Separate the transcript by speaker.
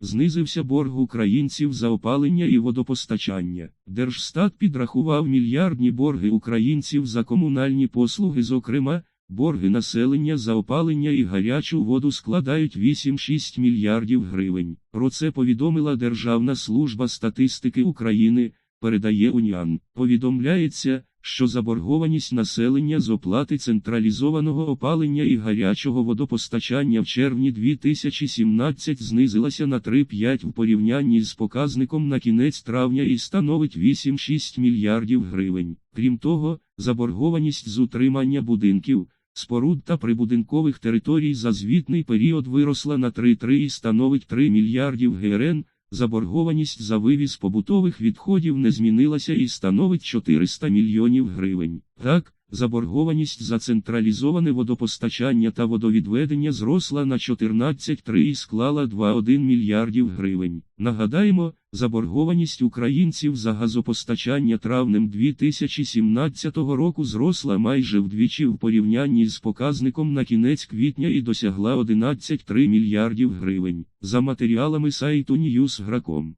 Speaker 1: Знизився борг українців за опалення і водопостачання. Держстат підрахував мільярдні борги українців за комунальні послуги, зокрема, борги населення за опалення і гарячу воду складають 8-6 мільярдів гривень. Про це повідомила Державна служба статистики України, передає Уніан. Повідомляється, що заборгованість населення з оплати централізованого опалення і гарячого водопостачання в червні 2017 знизилася на 3,5 в порівнянні з показником на кінець травня і становить 8,6 мільярдів гривень. Крім того, заборгованість з утримання будинків, споруд та прибудинкових територій за звітний період виросла на 3,3 і становить 3 мільярдів грн. Заборгованість за вивіз побутових відходів не змінилася і становить 400 мільйонів гривень. Так, заборгованість за централізоване водопостачання та водовідведення зросла на 14,3 і склала 2,1 мільярдів гривень. Нагадаємо, заборгованість українців за газопостачання травнем 2017 року зросла майже вдвічі в порівнянні з показником на кінець квітня і досягла 11,3 мільярдів гривень. За матеріалами сайту Newsgrakом.